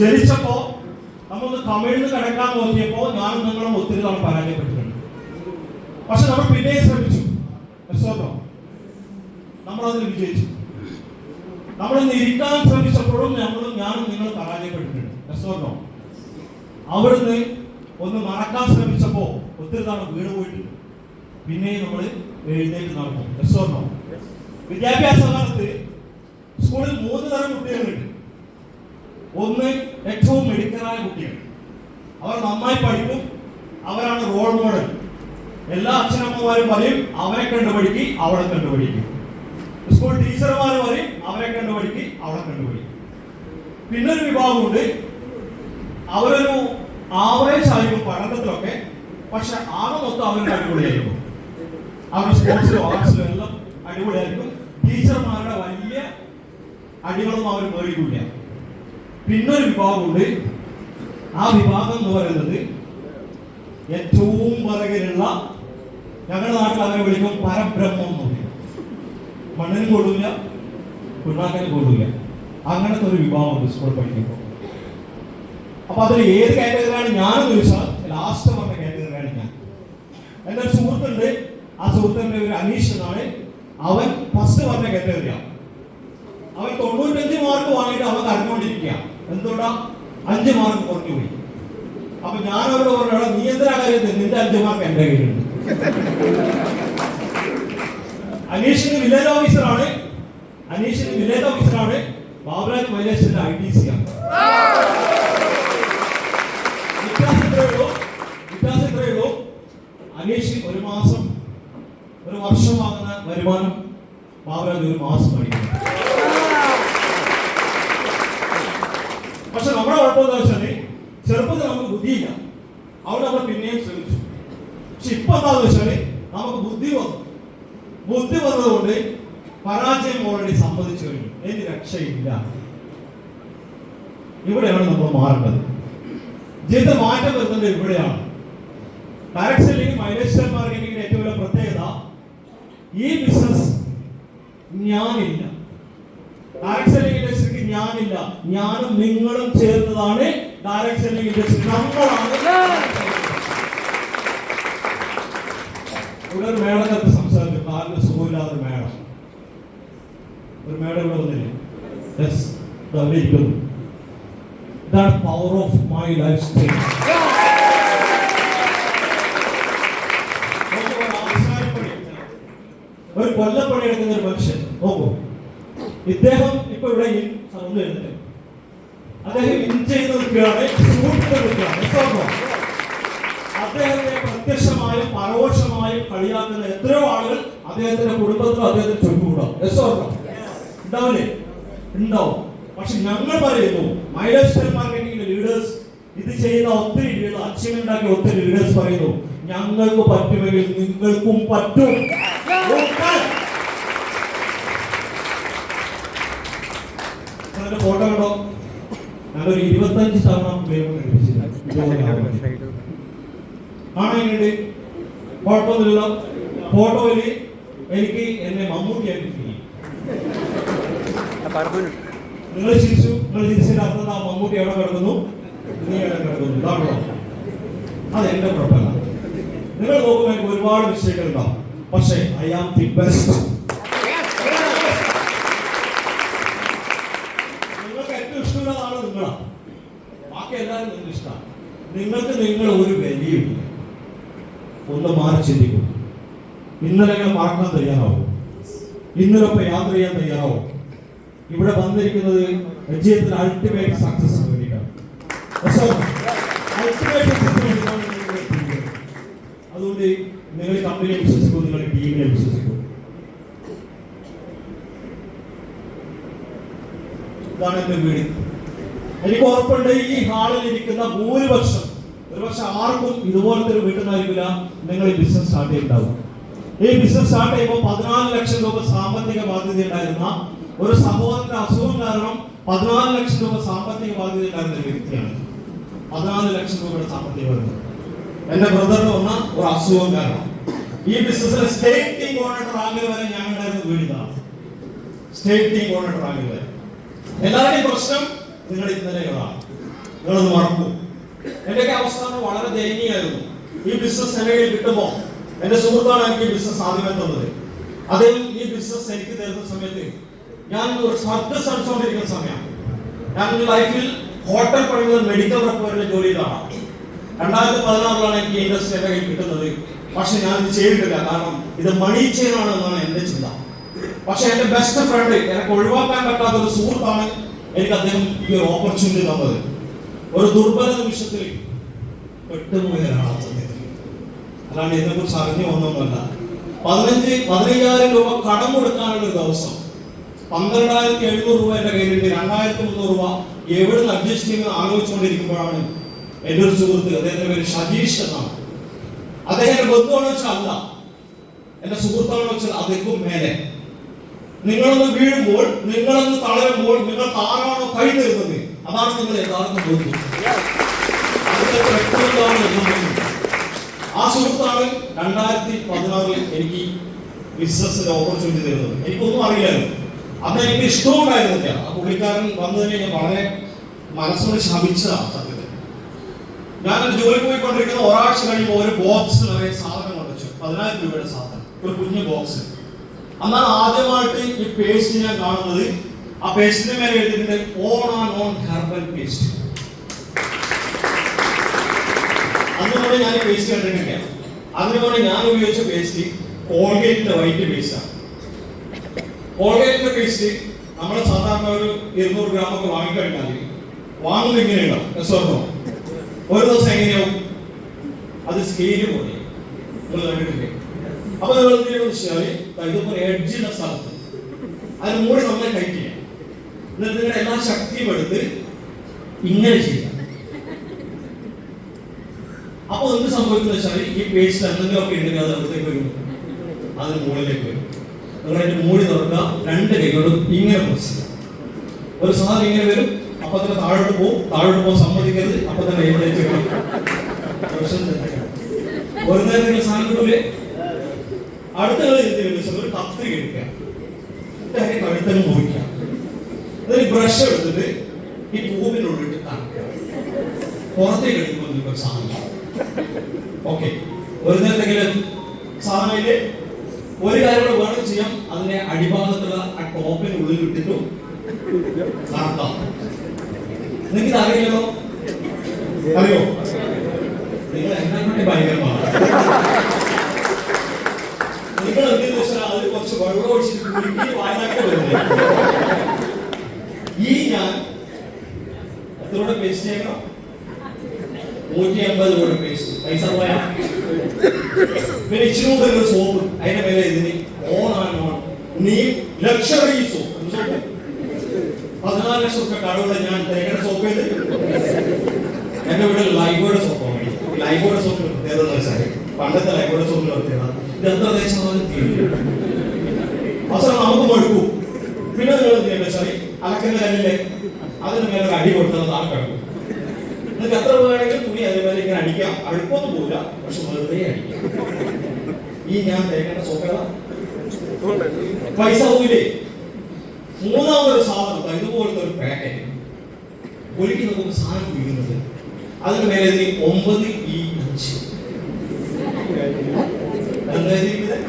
ജനിച്ചപ്പോ നമ്മൾ തമിഴ് കിടക്കാൻ നോക്കിയപ്പോ ഞാനും നിങ്ങളും ഒത്തിരി തവണ പരാജയപ്പെട്ടിട്ടുണ്ട്. പക്ഷെ നമ്മൾ പിന്നെയും ശ്രമിച്ചു. നമ്മൾ നമ്മളതിൽ വിജയിച്ചു. നമ്മൾ ഇരിക്കാൻ ശ്രമിച്ചപ്പോഴും നമ്മളും ഞാനും നിങ്ങൾ പരാജയപ്പെട്ടിട്ടുണ്ട്. അവിടുന്ന് ഒന്ന് മറക്കാൻ ശ്രമിച്ചപ്പോ ഒത്തിരി തവണ വീണ് പോയിട്ടുണ്ട്. പിന്നെയും നമ്മൾ എഴുന്നേറ്റ് വിശ്വാസം വിദ്യാഭ്യാസ കാലത്ത് സ്കൂളിൽ മൂന്ന് തരം കുട്ടികളുണ്ട്. ഒന്ന് ഏറ്റവും മിടുക്കരായ കുട്ടിയാണ്. അവർ നന്നായി പഠിക്കും. അവരാണ് റോൾ മോഡൽ എല്ലാ അച്ഛനമ്മമാരും പറയും അവരെ കണ്ടു പഠിക്കും അവളെ കണ്ടു പഠിക്കും സ്കൂൾ ടീച്ചർമാർ പറയും അവരെ കണ്ടു പഠിക്കും അവളെ കണ്ടു പഠിക്കും പിന്നൊരു വിഭാഗമുണ്ട്. അവരൊരു ആവറേജ് ആയിരിക്കും പഠനത്തിലൊക്കെ പക്ഷെ ആകെ മൊത്തം അവരുടെ അടിപൊളിയായിരിക്കും അവർ സ്പോർട്സിലും ആർട്സിലും എല്ലാം അടിപൊളിയായിരിക്കും. ടീച്ചർമാരുടെ വലിയ അടികളൊന്നും അവർ മേടിക്കില്ല പിന്നൊരു വിഭാഗമുണ്ട്. ആ വിഭാഗം എന്ന് പറയുന്നത് ഏറ്റവും പറകിലുള്ള ഞങ്ങളുടെ നാട്ടിൽ അവരെ വിളിക്കും പരബ്രഹ്മം എന്ന് പറയും. മണ്ണിന് കൊടുക്കില്ല പിണ്ണാക്കിനും കൊടുക്കില്ല അങ്ങനത്തെ ഒരു വിഭാഗമുണ്ട് സ്കൂൾ പഠിക്കുമ്പോൾ. അപ്പൊ അതിൽ ഏത് കാറ്റഗറിയാണ് ഞാനെന്ന് ചോദിച്ചാൽ ലാസ്റ്റ് പറഞ്ഞ കാറ്റഗറിയാണ് ഞാൻ. എന്റെ ഒരു സുഹൃത്തുണ്ട്. ആ സുഹൃത്തിന്റെ ഒരു അനീഷ് എന്നാണ്. അവൻ ഫസ്റ്റ് പറഞ്ഞ കാറ്റഗറിയാണ്. അവൻ തൊണ്ണൂറ്റഞ്ച് മാർക്ക് വാങ്ങിയിട്ട് അവൻ കരഞ്ഞുകൊണ്ടിരിക്കുക എന്തുകൊണ്ടാ? അഞ്ച് മാർക്ക് കുറഞ്ഞു പോയി. അപ്പൊ ഞാൻ പറഞ്ഞു "എടാ, നീ എന്തിനാ കാര്യത്തിൽ നിന്റെ അഞ്ച് മാർക്ക് എന്റെ കയ്യിലുണ്ട്. അനീഷിന് വില്ലേജ് ഓഫീസറാണ്. അനീഷിന് വില്ലേജ് ഓഫീസറാണ് ബാബുരാജ് മൈലേഷിന്റെ ഐ ഡി സി ആണ്. അനീഷ് ഒരു മാസം ഒരു വർഷം വാങ്ങുന്ന വരുമാനം ബാബുരാജ് ഒരു മാസം പഠിക്കുന്നു. പക്ഷെ നമ്മുടെ കുഴപ്പമെന്ന് വെച്ചാൽ ചെറുപ്പത്തിൽ നമുക്ക് ബുദ്ധിയില്ല. അവിടെ നമ്മൾ പിന്നെയും ശ്രമിച്ചു. പക്ഷെ ഇപ്പൊ എന്താന്ന് വെച്ചാൽ നമുക്ക് ബുദ്ധി വന്നു. ബുദ്ധി വന്നതുകൊണ്ട് പരാജയം ഓൾറെഡി സമ്മതിച്ചു കഴിഞ്ഞു. എനിക്ക് രക്ഷയില്ല. ഇവിടെയാണ് നമ്മൾ മാറേണ്ടത്. ജീവിത മാറ്റം വരുന്നത് ഇവിടെയാണ്. ഡയറക്ട് സെല്ലിംഗ് ഏറ്റവും വലിയ പ്രത്യേകത ഈ ബിസിനസ് ഞാനില്ല. ഡയറക്ട് ഞാനില്ല. ഞാനും നിങ്ങളും ചേർന്നതാണ് സെല്ലിംഗ് ഇൻഡസ്ട്രി നമ്മളാണ് ഇവിടെ ഒരു മേഡത്തെ സംസാരിച്ചു. കാലിന് സുഖമില്ലാത്ത ഒരു മേഡം ഒരു മേഡം ഇവിടെ വന്നില്ലേ? യെസ് അവിടെ ഇരിക്കുന്നു. ഇതാണ് power of my lifestyle ഒരു കൊല്ലപ്പണി എടുക്കുന്ന ഒരു മനുഷ്യൻ. നോക്കൂ. ഇദ്ദേഹം ഇപ്പൊ ഇവിടെ ഈ സൗണ്ട്. അദ്ദേഹം ഇൻ ചെയ്ത് നിൽക്കുകയാണ് സൂട്ടിട്ട് നിൽക്കുകയാണ്? അദ്ദേഹത്തെ പ്രത്യക്ഷമായും പരോക്ഷമായും കളിയാക്കുന്ന എത്രയോ ആളുകൾ അദ്ദേഹത്തിന്റെ കുടുംബത്തിലും അദ്ദേഹത്തിന് ചുറ്റുകൂടാം ഉണ്ടാവില്ലേ? ഉണ്ടാവും. പക്ഷെ ഞങ്ങൾ പറയുന്നു മൈലൈഫ് സ്റ്റൈൽ മാർക്കറ്റിംഗിന്റെ ലീഡേഴ്സ് ഇത് ചെയ്യുന്ന ഒത്തിരി അച്ചീവ്മെന്റ് ഉണ്ടാക്കിയ ഒത്തിരി ലീഡേഴ്സ് പറയുന്നു ഞങ്ങൾക്ക് പറ്റുമെങ്കിൽ നിങ്ങൾക്കും പറ്റും. നിങ്ങളുടെ ഫോട്ടോ കണ്ടോ? ഞാനൊരു ഇരുപത്തഞ്ച് തവണ ലഭിച്ചില്ല ഇതുപോലെ കുഴപ്പമൊന്നുമില്ല ഫോട്ടോയിൽ എനിക്ക് എന്നെ മമ്മൂട്ടിയായിട്ട് ഫീൽ നിങ്ങൾ ചിരിച്ചു നിങ്ങൾ ചിരിച്ചതിന്റെ അർത്ഥം ആ മമ്മൂട്ടി എവിടെ കിടക്കുന്നു നീ എവിടെ കിടക്കുന്നു. ഇതാണോ അത് എന്റെ കുഴപ്പമില്ല. നിങ്ങൾ നോക്കുമ്പോൾ എനിക്ക് ഒരുപാട് മിസ്റ്റേക്കുകൾ ഉണ്ടാവും. പക്ഷേ ഐ ആം ദി ബെസ്റ്റ് നിങ്ങൾക്ക് ഏറ്റവും ഇഷ്ടമുള്ള ആൾ നിങ്ങളാണ് ബാക്കി എല്ലാവരും നിങ്ങൾക്ക് ഇഷ്ടമാണ് നിങ്ങൾക്ക് നിങ്ങൾ ഒരു വിലയുമില്ല ഒന്ന് മാറി ചിന്തിക്കും. ഇന്നലെ മാറ്റാൻ തയ്യാറാവും. ഇന്നലൊപ്പം യാത്ര ചെയ്യാൻ തയ്യാറാവും. ഇവിടെ വന്നിരിക്കുന്നത് വിജയത്തിൽ അൾട്ടിമേറ്റ് സക്സസ് നിങ്ങൾ. അതുകൊണ്ട് നിങ്ങൾ കമ്പനിയെ വിശ്വസിക്കും നിങ്ങൾ ടീമിനെ വിശ്വസിക്കും. ഇതാണ് എന്റെ വീട്. എനിക്ക് ഉറപ്പുണ്ട് ഈ ഹാളിൽ ഇരിക്കുന്ന ഭൂരിപക്ഷം ഒരുപക്ഷെ ആർക്കും ഇതുപോലത്തെ ഒരു വീട്ടുന്നായിരിക്കില്ല നിങ്ങൾ ഈ ബിസിനസ് സ്റ്റാർട്ട് ചെയ്യുന്നുണ്ടാവും ഈ ബിസിനസ് സ്റ്റാർട്ട് ചെയ്യുമ്പോൾ പതിനാല് ലക്ഷം രൂപ സാമ്പത്തിക ബാധ്യത ഉണ്ടായിരുന്ന ഒരു സഹോദരന്റെ അസുഖം കാരണം പതിനാല് ലക്ഷം രൂപ സാമ്പത്തിക ബാധ്യത ഉണ്ടായിരുന്ന ഒരു വ്യക്തിയാണ്. പതിനാല് ലക്ഷം രൂപയുടെ സാമ്പത്തിക ബാധ്യത. എന്റെ ബ്രദറിന് വന്ന ഒരു അസുഖം കാരണം. ഈ ബിസിനസ്സിലെ സ്റ്റേറ്റ് ടീം കോർഡിനേറ്റർ റാങ്കിൽ വരെ ഞാൻ ഉണ്ടായിരുന്ന വീടിതാണ് സ്റ്റേറ്റ് ടീം കോർഡിനേറ്റർ റാങ്കിൽ വരെ. എല്ലാവരുടെയും പ്രശ്നം നിങ്ങൾ ഇന്നലെ നിങ്ങളൊന്ന് മറക്കൂ. എന്റെയൊക്കെ അവസ്ഥ വളരെ ദയനീയമായിരുന്നു. ഈ ബിസിനസ് എന്റെ കയ്യിൽ എന്റെ സുഹൃത്താണ് എനിക്ക് ഈ ബിസിനസ് ആദ്യമേ തന്നത്. അദ്ദേഹം ഈ ബിസിനസ് എനിക്ക് തരുന്ന സമയത്ത് ഞാൻ ഒരു സർക്കസ് അടിച്ചുകൊണ്ടിരിക്കുന്ന സമയമാണ്. ഞാൻ ലൈഫിൽ ഹോട്ടൽ പണിയുന്ന മെഡിക്കൽ റെക്കോർഡിന്റെ ജോലിയിലാണ്. രണ്ടായിരത്തി പതിനാറിലാണ് എനിക്ക് ഇൻഡസ്ട്രി എന്റെ കയ്യിൽ കിട്ടുന്നത്. പക്ഷെ ഞാൻ ഇത് ചെയ്തിട്ടില്ല. കാരണം ഇത് മണി ചെയിനാണ് എന്നാണ് എന്റെ ചിന്ത. പക്ഷെ എന്റെ ബെസ്റ്റ് ഫ്രണ്ട് എനിക്ക് ഒഴിവാക്കാൻ പറ്റാത്ത ഒരു സുഹൃത്താണ് എനിക്ക് അദ്ദേഹം ഈ ഒരു ഓപ്പർച്യൂണിറ്റി തന്നത്. ഒരു ദുർബല നിമിഷത്തിൽ പെട്ടുപോയതാണ് സത്യത്തിൽ അല്ലാണ്ട് ഇതിനെ കുറിച്ച് അറിഞ്ഞു വന്നൊന്നുമല്ല. പതിനഞ്ച് പതിനയ്യായിരം രൂപ കടം കൊടുക്കാനുള്ള ദിവസം. പന്ത്രണ്ടായിരത്തി എഴുന്നൂറ് രൂപ എന്റെ കയ്യിലുണ്ട്. രണ്ടായിരത്തി മുന്നൂറ് രൂപ എവിടെ നിന്ന് അഡ്ജസ്റ്റ് ചെയ്യുന്ന ആലോചിച്ചുകൊണ്ടിരിക്കുമ്പോഴാണ് എന്റെ ഒരു സുഹൃത്ത് അദ്ദേഹത്തിന്റെ പേര് ഷജീഷ് എന്നാണ്. അദ്ദേഹം എന്റെ ബന്ധുവാണെന്ന് വെച്ചാൽ അല്ല. എന്റെ സുഹൃത്താണെന്ന് വെച്ചാൽ അദ്ദേഹം മേലെ. നിങ്ങളൊന്ന് വീഴുമ്പോൾ നിങ്ങളൊന്ന് തളരുമ്പോൾ നിങ്ങൾ ആരാണോ കൈ തരുന്നത്? അതാണ് നിങ്ങൾ യഥാർത്ഥം തോന്നുന്നത് ആ സുഹൃത്താണ് രണ്ടായിരത്തി പതിനാറിൽ എനിക്ക് ബിസിനസ് ഓപ്പർച്യൂണിറ്റി തരുന്നത്. എനിക്കൊന്നും അറിയില്ലായിരുന്നു. അന്ന് എനിക്ക് ഇഷ്ടമുണ്ടായിരുന്നില്ല. ആ പുള്ളിക്കാരൻ വന്നതിനെ ഞാൻ വളരെ മനസ്സോട് ശമിച്ചതാണ് സത്യത്തിൽ. ഞാനൊരു ജോലി പോയിക്കൊണ്ടിരിക്കുന്ന ഒരാഴ്ച കഴിയുമ്പോൾ ഒരു ബോക്സ് വരെ സാധനം കൊണ്ടുവച്ചു. പതിനായിരം രൂപയുടെ സാധനം. ഒരു കുഞ്ഞു ബോക്സ് അന്നാണ് ആദ്യമായിട്ട് ഈ പേസ്റ്റ് ഞാൻ കാണുന്നത്. ആ പേസ്റ്റിന്റെ മേലെ എഴുതിയിട്ടുണ്ട് on and on herbal paste അന്ന് ഞാൻ ഈ പേസ്റ്റ് കണ്ടിട്ടില്ല. അതിന് മുന്നേ ഞാൻ ഉപയോഗിച്ച പേസ്റ്റ് കോൾഗേറ്റിന്റെ വൈറ്റ് പേസ്റ്റാണ് കോൾഗേറ്റിന്റെ പേസ്റ്റ് നമ്മൾ സാധാരണ ഒരു ഇരുന്നൂറ് ഗ്രാം ഒക്കെ വാങ്ങിക്കഴിഞ്ഞാൽ വാങ്ങുന്നത് ഇങ്ങനെയുണ്ടാവും സ്വർണം ഒരു ദിവസം എങ്ങനെയാവും? അത് സ്കെയിൽ പോലെ. അപ്പൊ നിങ്ങൾ എന്തെങ്കിലും വെച്ചാൽ ഇതുപോലെ എഡ്ജിന്റെ സ്ഥലത്ത്. അതിന് മൂടി നമ്മളെ കഴിക്കുക എന്നിട്ട് നിങ്ങളുടെ എല്ലാ ശക്തിയും എടുത്ത് ഇങ്ങനെ ചെയ്യുക. അപ്പൊ എന്ത് സംഭവിക്കുന്ന വെച്ചാൽ ഈ പേസ്റ്റ് എന്തെങ്കിലുമൊക്കെ ഉണ്ടെങ്കിൽ അത് അവിടത്തേക്ക് വരും. അതിന് മുകളിലേക്ക് വരും. നിങ്ങൾ അതിന്റെ മൂടി തുറക്കുക. രണ്ട് കൈകളും ഇങ്ങനെ പ്രസ് ഒരു സാധനം ഇങ്ങനെ വരും. അപ്പൊ തന്നെ താഴോട്ട് പോകും താഴോട്ട് പോകാൻ സമ്മതിക്കരുത്. അപ്പൊ തന്നെ എവിടേക്ക് വരും. ഒരു നേരം നിങ്ങൾ സാധനം അടുത്ത കളി വെച്ചാൽ ഒരു കത്രിക എടുക്കുക കഴുത്തങ്ങ് മുറിക്കുക. എന്നിട്ട് ബ്രഷ് എടുത്തിട്ട് ഈ പൂവിനുള്ളിട്ട് കറക്കുക പുറത്തേക്ക് എടുക്കുമ്പോൾ നിങ്ങൾക്ക് സാധനം? ഓക്കെ ഒരു നേരത്തെങ്കിലും സാധനയിൽ ഒരു കാര്യം കൂടെ വേണം ചെയ്യാം. അതിനെ അടിഭാഗത്തുള്ള ആ ടോപ്പിന് ഉള്ളിൽ ഇട്ടിട്ടും നടത്താം. നിങ്ങൾക്ക് അറിയില്ലല്ലോ അറിയോ? നിങ്ങൾ എന്നെ ഭയങ്കരമാണ്? നിങ്ങൾ എന്തെന്ന് വെച്ചാൽ അതിൽ കുറച്ച് വെള്ളം ഒഴിച്ചിട്ട് കുലുക്കി ഈ ഞാൻ എത്രയോടെ ചെയ്യണം നൂറ്റി അമ്പത് കൂടെ പേസ്റ്റ് പൈസ പോയാ? പിന്നെ ഇച്ചിരി കൂടെ ഒരു സോപ്പ് അതിന്റെ മേലെ ഇതിന് ഓൺ ആണ് ഓൺ നീ ലക്ഷറി സോപ്പ് പതിനാല് ലക്ഷം റുപ്യ കടവുള്ള ഞാൻ തേങ്ങയുടെ സോപ്പ് ചെയ്ത് എന്റെ വീട്ടിൽ ലൈബോയുടെ സോപ്പ് ലൈബോയുടെ സോപ്പ് പ്രത്യേകത പണ്ടത്തെ ലൈബോയുടെ സോപ്പിന് പ്രത്യേകത ഇത് എത്ര ദേശം അവസാനം നമുക്ക് കൊഴുക്കും പിന്നെ നിങ്ങൾ വെച്ചാൽ അലക്കുന്ന കല്ലിലെ അതിന് മേലെ അടി കൊടുത്താൽ താഴെ കിടക്കും നിങ്ങൾക്ക് എത്ര വേണമെങ്കിലും തുണി അതേപോലെ ഇങ്ങനെ അടിക്കാം. അഴുക്കൊന്നും പോവില്ല പക്ഷെ വെറുതെ അടിക്കാം. ഈ ഞാൻ തേക്കേണ്ട സോപ്പേതാ പൈസ പോയില്ലേ മൂന്നാമതൊരു സാധനം ഇതുപോലത്തെ ഒരു പാക്കറ്റ് ഒരിക്കൽ നമുക്ക് സാധനം വീഴുന്നത് അതിന് മേലെ ഒമ്പത് ഈ അഞ്ച് എന്താ എഴുതിയിരിക്കുന്നത്?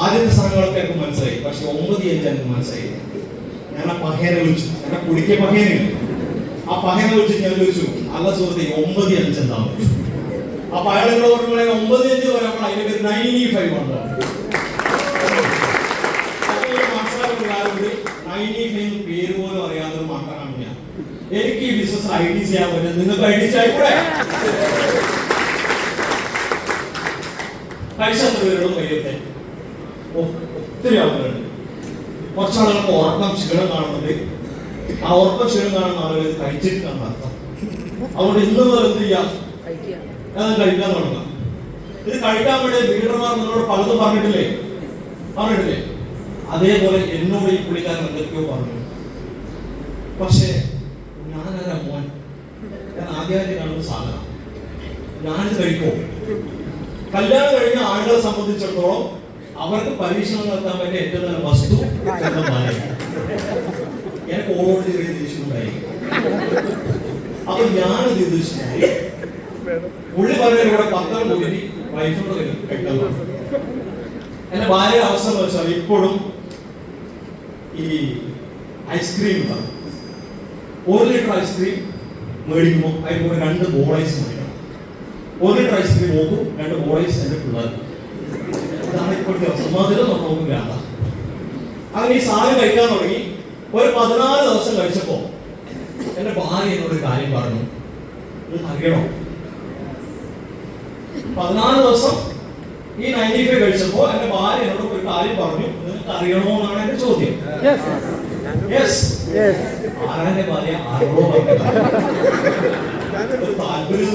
ആദ്യത്തെ സാധനങ്ങളൊക്കെ എനിക്ക് മനസ്സിലായി പക്ഷെ ഒമ്പത് എനിക്ക് മനസ്സിലായില്ല ഞാൻ ആ പഹേനെ വിളിച്ചു. എന്നെ കുടിക്കിയ പഹേനില്ല ആ പഹേനെ വിളിച്ച് ഞാൻ ചോദിച്ചു അല്ല സുഹൃത്തെ ഒമ്പത് അഞ്ച് എന്താ അപ്പൊ അയാൾ എന്നോട് പറഞ്ഞു ഒമ്പത് അഞ്ച് പറയുമ്പോൾ അതിന്റെ പേര് നയന്റി ഫൈവ് ഉണ്ട് നയന്റി ഫൈവ് പേര് പോലും അറിയാത്തൊരു മക്കളാണ് ഞാൻ. എനിക്ക് ഈ ബിസിനസ് ഐ ഡി ചെയ്യാൻ പറ്റും നിങ്ങൾക്ക് ഐ ഡി ചെയ്യൂടെ പൈസ എത്ര കയ്യത്തെ ഒത്തിരി ആളുകളുണ്ട് കുറച്ചാളുകൾക്ക് ഉറക്കം ക്ഷീണം കാണുന്നുണ്ട്. ആ ഉറക്കം ക്ഷീണം കാണുന്ന ആളുകൾ കഴിച്ചിട്ടാണ് അർത്ഥം. അതുകൊണ്ട് ഇന്ന് മുതൽ എന്ത് ചെയ്യാം? അത് കഴിക്കാൻ തുടങ്ങാം. ഇത് കഴിക്കാൻ വേണ്ടി ലീഡർമാർ നിങ്ങളോട് പലതും പറഞ്ഞിട്ടില്ലേ? പറഞ്ഞിട്ടില്ലേ? അതേപോലെ എന്നോട് ഈ പുള്ളിക്കാരൻ എന്തൊക്കെയോ പറഞ്ഞു. പക്ഷേ ഞാനല്ല മോൻ. ഞാൻ ആദ്യമായിട്ട് കാണുന്ന സാധനം. ഞാനിത് കഴിക്കുമോ കല്യാണം കഴിഞ്ഞ ആളുകളെ സംബന്ധിച്ചിടത്തോളം അവർക്ക് പരീക്ഷണം നടത്താൻ പറ്റിയ ഏറ്റവും നല്ല വസ്തു. എനിക്ക് ഓളോട് ചെറിയ അപ്പൊ ഞാനത് ഉദ്ദേശിച്ചാൽ പുള്ളി പറഞ്ഞ ഇവിടെ പത്രം കൂടി വൈഫിനോട് കെട്ടല്ലോ എന്റെ ഭാര്യ അവസ്ഥ എന്ന് വെച്ചാൽ ഇപ്പോഴും ഈ ഐസ്ക്രീം ഒരു ലിറ്റർ ഐസ്ക്രീം മേടിക്കുമ്പോൾ അതിന് രണ്ട് ബോളൈസ് മേടിക്കണം. ഒരു ലിറ്റർ ഐസ്ക്രീം നോക്കും രണ്ട് ബോളൈസ് എന്റെ പിള്ളേർക്ക്. അവസ്ഥ മധുരം നോക്കും വേണ്ട. അങ്ങനെ ഈ സാധനം കഴിക്കാൻ തുടങ്ങി. ഒരു പതിനാല് ദിവസം കഴിച്ചപ്പോ എന്റെ ഭാര്യ എന്നോട് കാര്യം പറഞ്ഞു. ഇത് അറിയണോ? പതിനാല് ദിവസം ഈ നയന്റി ഫൈവ് കഴിച്ചപ്പോ എന്റെ ഭാര്യ എന്നോട് ഒരു കാര്യം പറഞ്ഞു. നിങ്ങൾക്ക് അറിയണോ എന്നാണ് എന്റെ ചോദ്യം. യെസ് ആരാ ഭാര്യ? ഒരു താല്പര്യം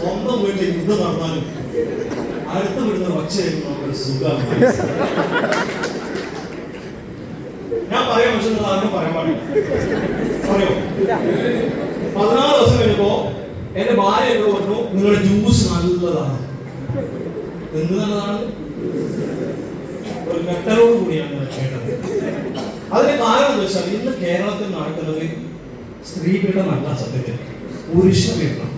സ്വന്തം വീട്ടിൽ യുദ്ധം നടന്നാലും അടുത്ത വിടുന്ന പക്ഷേ സുഖമാണ്. ഞാൻ പറയാൻ പക്ഷെ ആരും പറയാൻ പാടില്ല. പറയോ. പതിനാറ് ദിവസം കഴിഞ്ഞപ്പോ എന്റെ ഭാര്യ എന്നോട് പറഞ്ഞു നിങ്ങളുടെ ജ്യൂസ് നല്ലതാണ്. എന്ത് നല്ലതാണ്? ഒരു മെട്ടലോട് കൂടിയാണ് കേട്ടത്. അതിന് കാരണം എന്താ വെച്ചാൽ ഇന്ന് കേരളത്തിൽ നടക്കുന്നത് സ്ത്രീ നല്ല സത്യത്തിൽ. പുരുഷ പീഡനം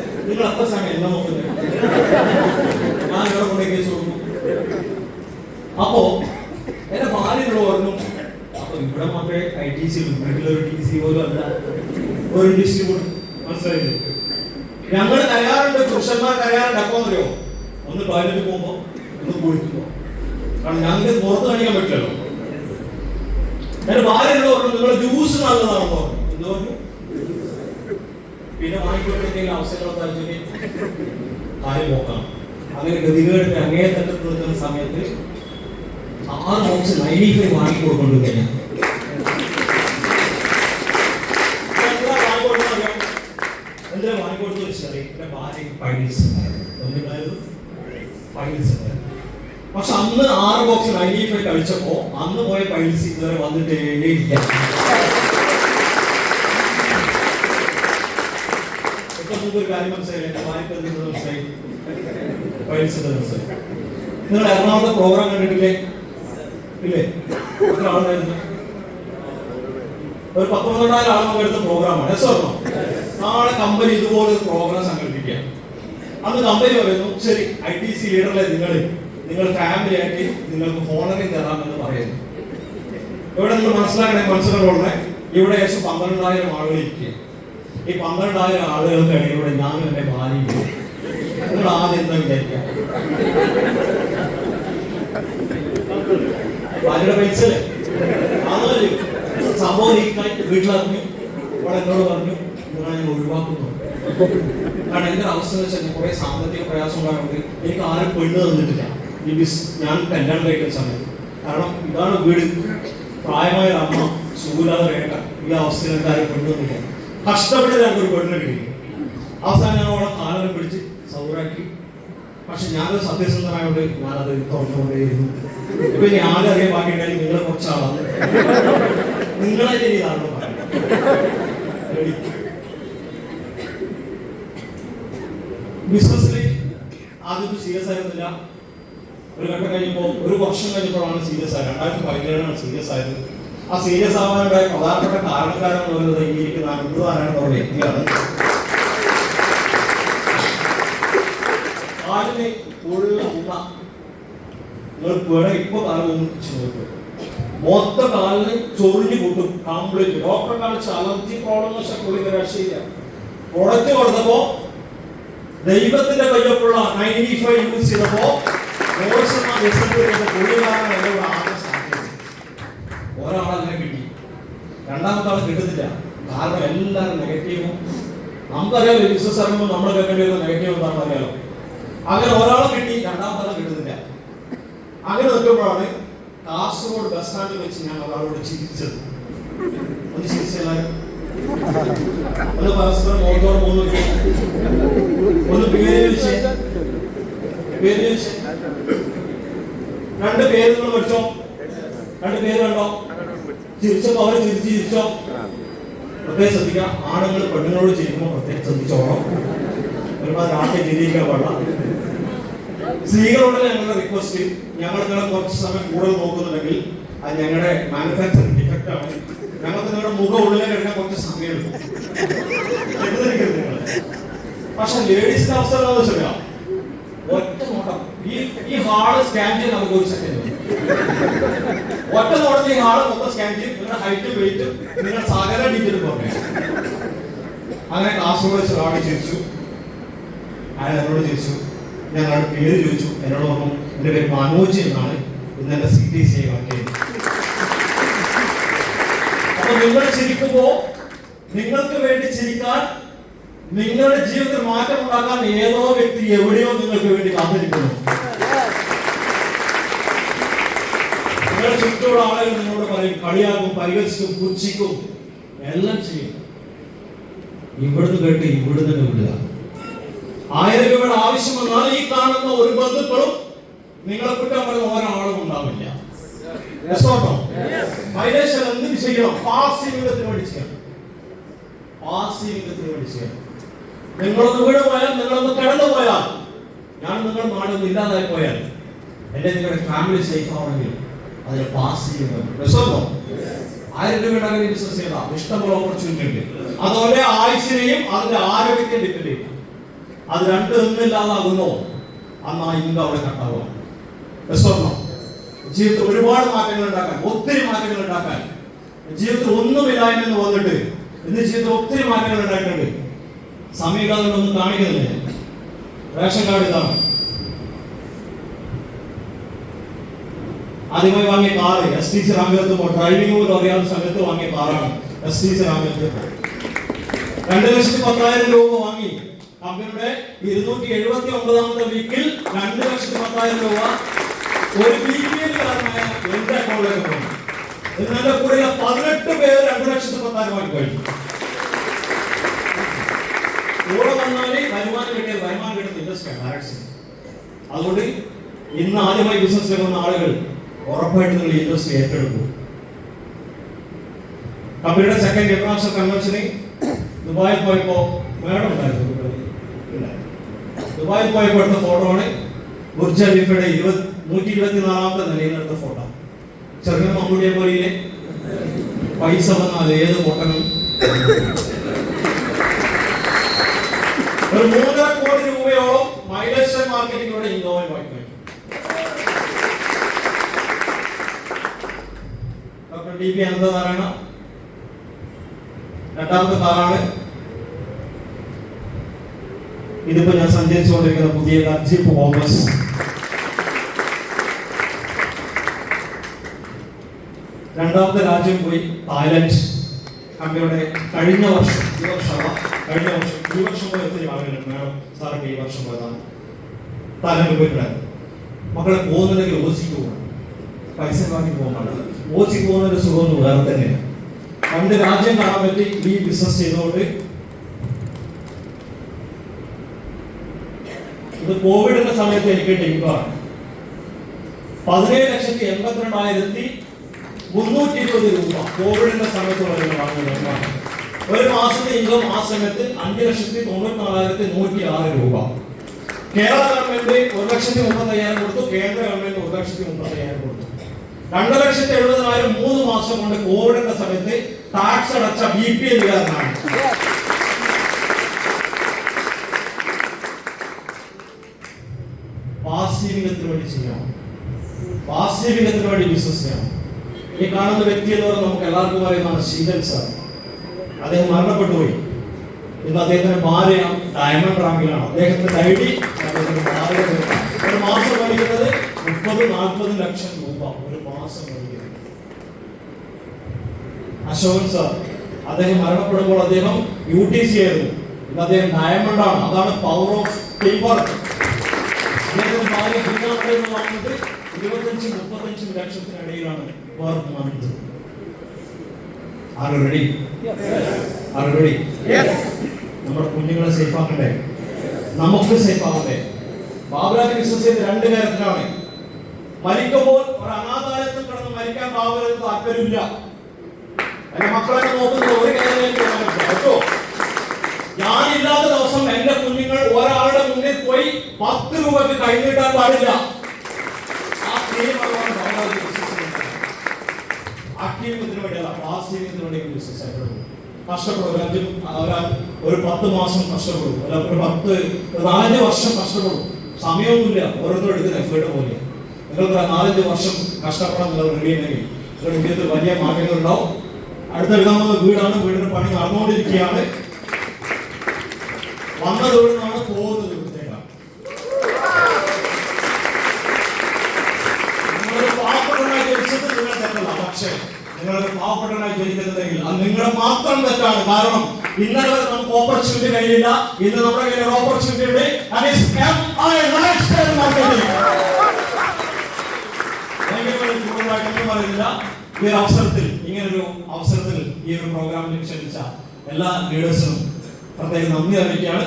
നോക്കി അത്ര അപ്പോ ഒരു ഞങ്ങൾ തയ്യാറുണ്ട് പുരുഷന്മാർ തയ്യാറുണ്ട്. അപ്പോ അറിയോ ഒന്ന് കുളിക്കുമ്പോ കാരണം ഞങ്ങൾക്ക് പുറത്ത് കാണിക്കാൻ പറ്റില്ലല്ലോ. എന്റെ ഭാര്യ എന്നോട് പറഞ്ഞു നിങ്ങൾ ജ്യൂസ് നല്ലതാണെന്ന് പറഞ്ഞു. എന്ന് പറഞ്ഞു? പിന്നെ വാങ്ങിക്കൊടുത്തെങ്കിൽ അവസരങ്ങളൊക്കെ കാര്യം നോക്കാം അങ്ങനെ ഗതികേടിന്റെ അങ്ങേ നിൽക്കുന്ന സമയത്ത് ആറ് ബോക്സ് ലൈനിക്ക് വാങ്ങിക്കൊടുക്കൊണ്ട് തന്നെ എന്തിനാ വാങ്ങിക്കൊടുത്തു വെച്ചാൽ എന്റെ ഭാര്യയ്ക്ക് പൈൽസ് ഉണ്ടായിരുന്നു. പൈൽസ് അന്ന് ആറ് ബോക്സ് നയന്റി കഴിച്ചപ്പോ അന്ന് പോയ പൈൽസ് ഇതുവരെ വന്നിട്ടേ ഇല്ല. നിങ്ങൾ എറണാകുളത്തെ പ്രോഗ്രാം കണ്ടിട്ടില്ലേ? ഇല്ലേ? എത്ര ആളുണ്ടായിരുന്നു? ഒരു പത്തൊമ്പതിനായിരം ആൾ പങ്കെടുത്ത പ്രോഗ്രാമാണ് എസ് നാളെ കമ്പനി ഇതുപോലെ പ്രോഗ്രാം സംഘടിപ്പിക്കുക അന്ന് കമ്പനി പറയുന്നു ശരി ഐ ടി സി ലീഡറിലെ നിങ്ങൾ നിങ്ങൾ ഫാമിലി ആയിട്ട് നിങ്ങൾക്ക് ഹോണറിങ് എന്ന് പറയുന്നു. ഇവിടെ നിങ്ങൾ മനസ്സിലാക്കണേ മനസ്സിലാക്കണേ ഇവിടെ ഏകദേശം പന്ത്രണ്ടായിരം ആളുകൾ ഇരിക്കുക ഈ പന്ത്രണ്ടായിരം ആളുകൾക്ക് ഇടയിലൂടെ ഞാൻ എന്റെ ഭാര്യ നിങ്ങൾ ആദ്യം എന്താ വിചാരിക്കുക? ഭാര്യയുടെ പൈസ സംഭവം വീട്ടിലിറങ്ങി ഇവിടെ എന്നോട് പറഞ്ഞു നിങ്ങളെ ഞാൻ ഒഴിവാക്കുന്നു. കാരണം എന്റെ അവസ്ഥ എന്ന് വെച്ചാൽ കുറെ സാമ്പത്തിക പ്രയാസം ഉണ്ടായതുകൊണ്ട് എനിക്ക് ആരും പെണ്ണ് തന്നിട്ടില്ല. ഈ ഞാൻ കല്യാണം കഴിക്കുന്ന സമയത്ത്. കാരണം ഇതാണ് വീട്. പ്രായമായ അമ്മ സുഖമില്ലാതെ വേണ്ട. ഈ അവസ്ഥയിൽ എനിക്ക് ആരും പെണ്ണ് തന്നില്ല കഷ്ടപ്പെട്ട് ഞങ്ങൾക്ക് ഒരു പെണ്ണിനെ കിട്ടി. അവസാനം ഞാൻ അവളെ കാലം പിടിച്ച് സൗറാക്കി പക്ഷെ ഞാനൊരു സത്യസന്ധനായോണ്ട് ഞാനത് തുറന്നുകൊണ്ടേയിരുന്നു. ഇപ്പൊ ഇനി ആരും അറിയാൻ ബാക്കിയുണ്ടെങ്കിൽ നിങ്ങൾ കുറച്ചാളാണ് നിങ്ങളെ ഇനി ഇതാണ് ബിസിനസ്സിൽ ആദ്യം സീരിയസ് ആയിരുന്നില്ല ഒരു ഘട്ടം കഴിഞ്ഞപ്പോൾ ഒരു വർഷം കഴിഞ്ഞപ്പോഴാണ് സീരിയസ് ആയത്. രണ്ടായിരത്തി പതിനേഴാണ് സീരിയസ് ആയത്. ആ സീരിയസ് ആവാനുള്ള പ്രധാനപ്പെട്ട കാരണക്കാരൻ എന്ന് പറയുന്നത് ഈ ഇരിക്കുന്ന അനന്തനാരായണ ഒരു വ്യക്തിയാണ്. കാലിന് ഫുള്ള് ഉമ്മ. നിങ്ങൾ ഇവിടെ ഇപ്പൊ കാലം നോക്കും. മൊത്തം കാലിന് ചൊറിഞ്ഞു കൂട്ടും കംപ്ലീറ്റ് ഡോക്ടറെ കാണിച്ച് അലർജി പ്രോബ്ലം വെച്ചാൽ പുള്ളിക്ക് രക്ഷയില്ല. പ്രൊഡക്റ്റ് കൊടുത്തപ്പോ ദൈവത്തിന്റെ കയ്യപ്പുള്ള നയന്റി ഫൈവ് യൂസ് ചെയ്തപ്പോ റിസൾട്ട് ചെയ്ത പുള്ളിക്കാരൻ എന്നോട് ആകെ സാധ്യത ഒരാളങ്ങനെ കിട്ടി. രണ്ടാമത്തെ ആൾ കിട്ടുന്നില്ല. കാരണം എല്ലാവരും നെഗറ്റീവും നമുക്കറിയാലോ ബിസിനസ് ഇറങ്ങുമ്പോൾ നമ്മൾ കേൾക്കേണ്ടി വരുന്ന നെഗറ്റീവ് എന്താണെന്ന് അറിയാലോ? അങ്ങനെ ഒരാളെ കിട്ടി രണ്ടാമത്തെ ആൾ കിട്ടുന്നില്ല. അങ്ങനെ നിൽക്കുമ്പോഴാണ് കാസർഗോഡ് ബസ് സ്റ്റാൻഡിൽ വെച്ച് ഞാൻ ഒരാളോട് ചിരിച്ചത്. ഒന്ന് ചിരിച്ചാലും ഒന്ന് പരസ്പരം മുഖത്തോട് മൂന്ന്. ഒന്ന് പേര് വിളിച്ച്. പേര് വിളിച്ച്. രണ്ട് പേര് നിങ്ങൾ പഠിച്ചോ? രണ്ട് പേര് കണ്ടോ? ചിരിച്ചപ്പോ അവർ ചിരിച്ച് ചിരിച്ചോ? പ്രത്യേകം ശ്രദ്ധിക്കുക. ആണുങ്ങൾ പെണ്ണുങ്ങളോട് ചിരിക്കുമ്പോൾ പ്രത്യേകം ശ്രദ്ധിച്ചോണം ഒരുപാട് ആട്ടെ ചിരിക്കാൻ പാടില്ല. സ്ത്രീകളോട് ഞങ്ങളുടെ റിക്വസ്റ്റ് ഞങ്ങൾ നിങ്ങളെ കുറച്ച് സമയം കൂടുതൽ നോക്കുന്നുണ്ടെങ്കിൽ അത് ഞങ്ങളുടെ മാനുഫാക്ചറിംഗ് ഡിഫക്റ്റ് ആണ്. ഞങ്ങൾക്ക് നിങ്ങളുടെ മുഖം ഉള്ളിലേക്ക് എടുക്കാൻ കുറച്ച് സമയം എടുക്കും. പക്ഷെ ലേഡീസിന്റെ അവസ്ഥ എന്താണെന്ന് വെച്ചാൽ ഈ ഹാൾ സ്കാൻ ചെയ്ത് നമുക്ക് ഒരു സെക്കൻഡ് ഒറ്റ നോട്ടത്തിൽ ഈ ഹാൾ മൊത്തം സ്കാൻ ചെയ്ത് നിങ്ങളുടെ ഹൈറ്റ് വെയിറ്റ് നിങ്ങളുടെ സകല ഡീറ്റെയിൽ പറഞ്ഞു അങ്ങനെ ക്ലാസ് വെച്ച് ഒരാൾ ചിരിച്ചു അയാൾ എന്നോട് ചോദിച്ചു ഞാൻ പേര് ചോദിച്ചു. എന്നോട് പറഞ്ഞു എന്റെ പേര് മനോജ് എന്നാണ്. ഇന്ന് എന്റെ സി ടി സി ചെയ്യുന്നത് അപ്പൊ നിങ്ങൾ ചിരിക്കുമ്പോ നിങ്ങൾക്ക് വേണ്ടി ചിരിക്കാൻ നിങ്ങളുടെ ജീവിതത്തിൽ മാറ്റം ഉണ്ടാക്കാൻ ഏതോ വ്യക്തി എവിടെയോ നിങ്ങൾക്ക് വേണ്ടി കാത്തിരിക്കുന്നു. ചുറ്റുമുള്ള ആളുകൾ നിങ്ങളോട് പറയും കളിയാക്കും പരിഹസിക്കും പുച്ഛിക്കും എല്ലാം ചെയ്യും. ഇവിടുന്ന് കേട്ട് ഇവിടുന്ന് തന്നെ വിടുക. ആയിരം രൂപയുടെ ആവശ്യം വന്നാൽ ഈ കാണുന്ന ഒരു ബന്ധുക്കളും നിങ്ങളെ കുറ്റം പറഞ്ഞ ഒരാളും ഉണ്ടാവില്ല. എന്തിനു ചെയ്യണം? പാസീവികത്തിന് വേണ്ടി ചെയ്യണം. പാസീവികത്തിന് വേണ്ടി ചെയ്യണം. നിങ്ങളൊന്ന് വീട് പോയാൽ നിങ്ങളൊന്ന് കിടന്നു പോയാൽ ഞാൻ നിങ്ങളുടെ നാടൊന്നും ഇല്ലാതായി പോയാൽ എന്റെ നിങ്ങളുടെ ഫാമിലി സേഫ് ആവണമെങ്കിൽ? അതിന് പാസ് രസമോ ആയിരം രൂപ അങ്ങനെ ബിസിനസ് ചെയ്യണം ഇഷ്ടമുള്ള ഓപ്പർച്യൂണിറ്റി അതുപോലെ ആയുസിനെയും അതിന്റെ ആരോഗ്യത്തെ ഡിപ്പെൻഡ് ചെയ്യും അത് രണ്ട് ഒന്നില്ലാതാകുന്നോ? അന്ന് ആ ഇൻകം അവിടെ കട്ടാവുക ജീവിതത്തിൽ ഒരുപാട് മാറ്റങ്ങൾ ഉണ്ടാക്കാൻ ഒത്തിരി മാറ്റങ്ങൾ ഉണ്ടാക്കാൻ. ജീവിതത്തിൽ ഒന്നുമില്ലായ്മെന്ന് വന്നിട്ട് ഇന്ന് ജീവിതത്തിൽ ഒത്തിരി മാറ്റങ്ങൾ ഉണ്ടായിട്ടുണ്ട്. സമയകാലം ഒന്നും കാണിക്കുന്നില്ല റേഷൻ കാർഡ് ഇതാണ്. ആദ്യമായി വാങ്ങിയ കാറ് എസ് ടി സി റാമിയത്ത് ഡ്രൈവിംഗ് പോലും അറിയാവുന്ന സമയത്ത് വാങ്ങിയ കാറാണ് എസ് ടി സി റാമിയത്ത് രണ്ട് ലക്ഷത്തി പത്തായിരം രൂപ വാങ്ങി. കമ്പനിയുടെ ഇരുന്നൂറ്റി എഴുപത്തി ഒമ്പതാമത്തെ വീക്കിൽ രണ്ട് ലക്ഷത്തി പത്തായിരം രൂപ. ഒരു ബി പി എൽ കാരനായ എന്റെ അക്കൗണ്ടിലേക്ക് പോയി. എന്നെ കൂടെ പതിനെട്ട് പേര് രണ്ട് ലക്ഷത്തി പത്തായിരം വാങ്ങി കഴിഞ്ഞു കൂടെ വന്നാൽ വരുമാനം കിട്ടിയ വരുമാനം കിട്ടുന്ന ഡയറക്ഷൻ അതുകൊണ്ട് ഇന്ന് ആദ്യമായി ബിസിനസ് ചെയ്യുന്ന ആളുകൾ ഉറപ്പായിട്ട് നിങ്ങൾ ഇൻഡസ്ട്രി ഏറ്റെടുക്കും. കമ്പനിയുടെ സെക്കൻഡ് ഇന്റർനാഷണൽ കൺവെൻഷന് ദുബായിൽ പോയപ്പോ മേഡം ഉണ്ടായിരുന്നു ദുബായിൽ? ഇല്ല. പോയപ്പോ എടുത്ത ഫോട്ടോ ആണ് ബുർജ് ഖലീഫയുടെ ഇരുപത് നൂറ്റി ഇരുപത്തിനാലാമത്തെ നിലയിൽ എടുത്ത ഫോട്ടോ ചെറുങ്ങനെ മമ്മൂടിയെ പോലെ പൈസ വന്നാൽ ഏത് ഒരു മൂന്നര കോടി രൂപയോളം മൈലേജ് മാർക്കറ്റിംഗിലൂടെ വാങ്ങിക്കും ടി പി അനന്തനാരായണ. രണ്ടാമത്തെ താറാണ് ഇതിപ്പോ ഞാൻ സഞ്ചരിച്ചുകൊണ്ടിരിക്കുന്ന പുതിയ ജീപ്പ് രണ്ടാമത്തെ രാജ്യം പോയി തായ്ലൻഡ്. കമ്പനിയുടെ കഴിഞ്ഞ വർഷം ഈ വർഷം കഴിഞ്ഞ വർഷം ഈ വർഷം പോയി ഒത്തിരി ആളുകൾ മേഡം സാറൊക്കെ ഈ വർഷം പോയതാണ് തായ്ലൻഡ് പോയിട്ടുണ്ടായിരുന്നു. മക്കളെ പോകുന്നുണ്ടെങ്കിൽ ഓസിക്ക് പോകണം. പൈസ വാങ്ങി പോകാൻ പാടില്ല. ഓസിക്ക് പോകുന്ന ഒരു സുഖമൊന്നും വേറെ തന്നെയാണ് പണ്ട് രാജ്യം കാണാൻ പറ്റി ഈ ബിസിനസ് ചെയ്തുകൊണ്ട്. ഇത് കോവിഡിന്റെ സമയത്ത് എനിക്ക് ടിപ്പാണ് പതിനേഴ് ലക്ഷത്തി എൺപത്തിരണ്ടായിരത്തി മുന്നൂറ്റി ഇരുപത് രൂപ കോവിഡിന്റെ സമയത്ത് വളരെ വാങ്ങുന്നതാണ് ഒരു മാസത്തെ ഇൻകം ആ സമയത്ത് അഞ്ച് ലക്ഷത്തി തൊണ്ണൂറ്റി നാലായിരത്തി നൂറ്റി ആറ് രൂപ. കേരള ഗവൺമെന്റ് ഒരു ലക്ഷത്തി മുപ്പത്തി അയ്യായിരം കൊടുത്തു കേന്ദ്ര ഗവൺമെന്റ് ഒരു ലക്ഷത്തി മുപ്പത്തി അയ്യായിരം കൊടുത്തു. രണ്ട് ലക്ഷത്തി എഴുപതിനായിരം മൂന്ന് മാസം കൊണ്ട് കോവിഡിന്റെ സമയത്ത് ടാക്സ് അടച്ച ബി പി എല്ലുകാരനാണ് വേണ്ടി വേണ്ടി ബിസിനസ് ചെയ്യണം ഈ കാണുന്ന വ്യക്തി എന്ന് പറഞ്ഞാൽ നമുക്ക് എല്ലാവർക്കും അറിയുന്നതാണ് ശീതൻ സാർ അദ്ദേഹം ഇന്ന് അദ്ദേഹത്തിന്റെ ഭാര്യ ഡയമണ്ട് റാങ്കിലാണ്. അദ്ദേഹത്തിന്റെ ഐഡി ഒരു മാസം വലിക്കുന്നത് മുപ്പത് നാൽപ്പത് ലക്ഷം രൂപ. ഒരു മാസം മേടിക്കുന്നത് അശോകൻ സാർ അദ്ദേഹം മരണപ്പെടുമ്പോൾ അദ്ദേഹം യു ടി സി ആയിരുന്നു. ഇന്ന് അദ്ദേഹം ഡയമണ്ടാണ്. അതാണ് പവർ ഓഫ് ടീം വർക്ക് വാങ്ങുന്നത് ഇരുപത്തഞ്ച് മുപ്പത്തഞ്ച് ലക്ഷത്തിനിടയിലാണ് per month are ready are ready നമ്മുടെ കുഞ്ഞുങ്ങളെ സേഫ് ആക്കണ്ടേ? നമുക്ക് സേഫ് ആവണ്ടേ ബാബുരാജ് വിശ്വസിച്ചത് രണ്ട് കാര്യത്തിലാണ്. മരിക്കുമ്പോൾ അനാഥാലയത്തിൽ കിടന്ന് മരിക്കാൻ പാവരുത് താല്പര്യമില്ല. എന്റെ മക്കളെ നോക്കുന്നത് ഒരു ഞാനില്ലാത്ത ദിവസം എന്റെ കുഞ്ഞുങ്ങൾ ഒരാളുടെ മുന്നിൽ പോയി പത്ത് രൂപക്ക് കൈനീട്ടാൻ പാടില്ല. കഷ്ടപ്പെടും. ഒരാൾ ഒരു പത്ത് മാസം കഷ്ടപ്പെടും. അല്ല ഒരു പത്ത് നാലഞ്ച് വർഷം കഷ്ടപ്പെടും. സമയമൊന്നുമില്ല. ഓരോരുത്തരും എടുക്കുന്ന എഫേർട്ട് പോലെ നിങ്ങൾക്ക് നാലഞ്ച് വർഷം കഷ്ടപ്പെടാൻ നിങ്ങൾ റെഡി ഉണ്ടെങ്കിൽ നിങ്ങളുടെ ജീവിതത്തിൽ വലിയ മാറ്റങ്ങളുണ്ടാവും അടുത്തെടുക്കാൻ പോകുന്ന വീടാണ്. വീടിന് പണി നടന്നുകൊണ്ടിരിക്കുകയാണ്. ഇവിടുന്നാണ് പോകുന്നത് നിങ്ങൾ പക്ഷേ നിങ്ങളുടെ മാത്രം തെറ്റാണ്. കാരണം ഇന്നലെ നമുക്ക് ഓപ്പർച്യൂണിറ്റി കഴിയില്ല ഇന്ന് നമ്മുടെ ഓപ്പർച്യൂണിറ്റി ഉണ്ട്. കൂടുതലായിട്ടൊന്നും പറയുന്നില്ല ഈ ഒരു അവസരത്തിൽ ഇങ്ങനൊരു അവസരത്തിൽ ഈ ഒരു പ്രോഗ്രാമിൽ ക്ഷണിച്ച എല്ലാ ലീഡേഴ്സിനും പ്രത്യേകം നന്ദി അറിയിക്കുകയാണ്.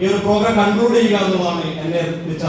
ഈ ഒരു പ്രോഗ്രാം കൺക്ലൂഡ് ചെയ്യുക എന്നുള്ളതാണ് എന്നെ വിളിച്ച